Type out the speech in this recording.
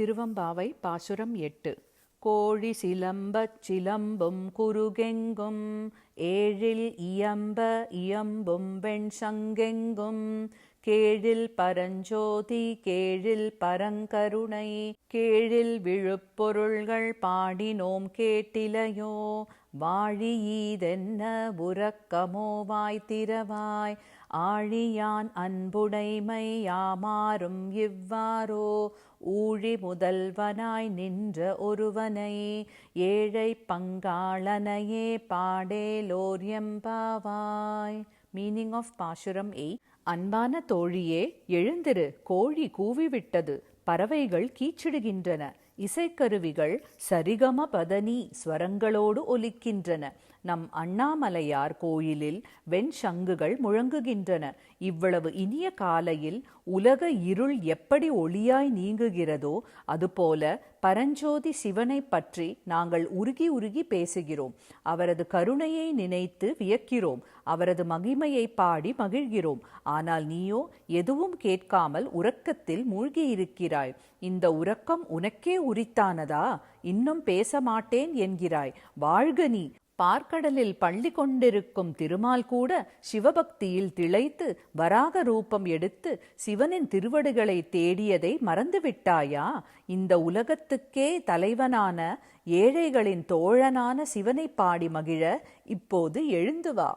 திருவம்பாவை பாசுரம் எட்டு. கோழி சிலம்பச் சிலம்பும் குறுகெங்கும் ஏழில் இயம்ப இயம்பும் வெண் சங்கெங்கும் கேழில் பரஞ்சோதி கேழில் பரங்கருணை கேழில் விழுப்பொருள்கள் பாடினோம் கேட்டிலையோ. வாழியீதென்ன உறக்கமோ வாய்த்திரவாய் ஆழியான் அன்புடைமை யாமாறும் இவ்வாறோ. ஊழி முதல்வனாய் நின்ற ஒருவனை ஏழை பங்காளனையே பாடேலோர் எம்பாவாய். மீனிங் ஆஃப் பாசுரம் எயிட் அன்பான தோழியே எழுந்திரு. கோழி கூவிவிட்டது. பறவைகள் கீச்சிடுகின்றன. இசைக்கருவிகள் சரிகம பதனி ஸ்வரங்களோடு ஒலிக்கின்றன. நம் அண்ணாமலையார் கோயிலில் வெண் சங்குகள் முழங்குகின்றன. இவ்வளவு இனிய காலையில் உலக இருள் எப்படி ஒளியாய் நீங்குகிறதோ அதுபோல பரஞ்சோதி சிவனை பற்றி நாங்கள் உருகி உருகி பேசுகிறோம். அவரது கருணையை நினைத்து வியக்கிறோம். அவரது மகிமையை பாடி மகிழ்கிறோம். ஆனால் நீயோ எதுவும் கேட்காமல் உறக்கத்தில் மூழ்கியிருக்கிறாய். இந்த உறக்கம் உனக்கே உரித்தானதா? இன்னும் பேச மாட்டேன் என்கிறாய். வாழ்க நீ. பார்க்கடலில் பள்ளி கொண்டிருக்கும் திருமால் கூட சிவபக்தியில் திளைத்து வராக ரூபம் எடுத்து சிவனின் திருவடுகளை தேடியதை மறந்துவிட்டாயா? இந்த உலகத்துக்கே தலைவனான ஏழைகளின் தோழனான சிவனை பாடி மகிழ இப்போது எழுந்து வா.